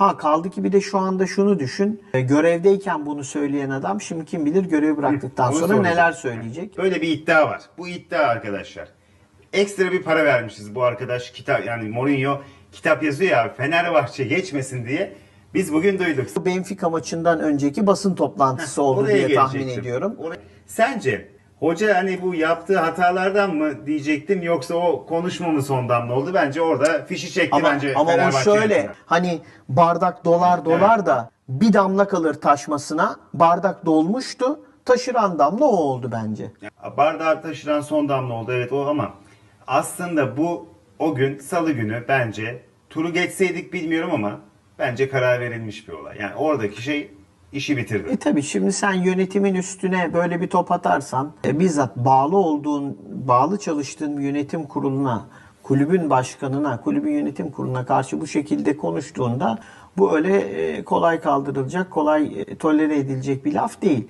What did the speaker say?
Ha kaldı ki bir de şu anda şunu düşün. E, Görevdeyken bunu söyleyen adam şimdi kim bilir görevi bıraktıktan sonra soracağım. neler söyleyecek. Böyle bir iddia var. Bu iddia arkadaşlar. Ekstra bir para vermişiz bu arkadaş kitap yani Mourinho kitap yazıyor ya Fenerbahçe geçmesin diye. Biz bugün duyduk. Benfica maçından önceki basın toplantısı oldu Oraya diye tahmin ediyorum. Oraya- Sence hoca hani bu yaptığı hatalardan mı diyecektim yoksa o konuşma mı sondan mı oldu? Bence orada fişi çekti Ama, bence ama o şöyle yönetimi. hani bardak dolar dolar da bir damla kalır taşmasına bardak dolmuştu taşıran damla o oldu bence. Ya, Bardağı taşıran son damla oldu evet o ama aslında bu o gün salı günü bence turu geçseydik bilmiyorum ama bence karar verilmiş bir olay. Yani oradaki şey işi bitirdi. E tabi şimdi sen yönetimin üstüne böyle bir top atarsan e, bizzat bağlı olduğun, bağlı çalıştığın yönetim kuruluna, kulübün başkanına, kulübün yönetim kuruluna karşı bu şekilde konuştuğunda bu öyle e, kolay kaldırılacak, kolay e, tolere edilecek bir laf değil.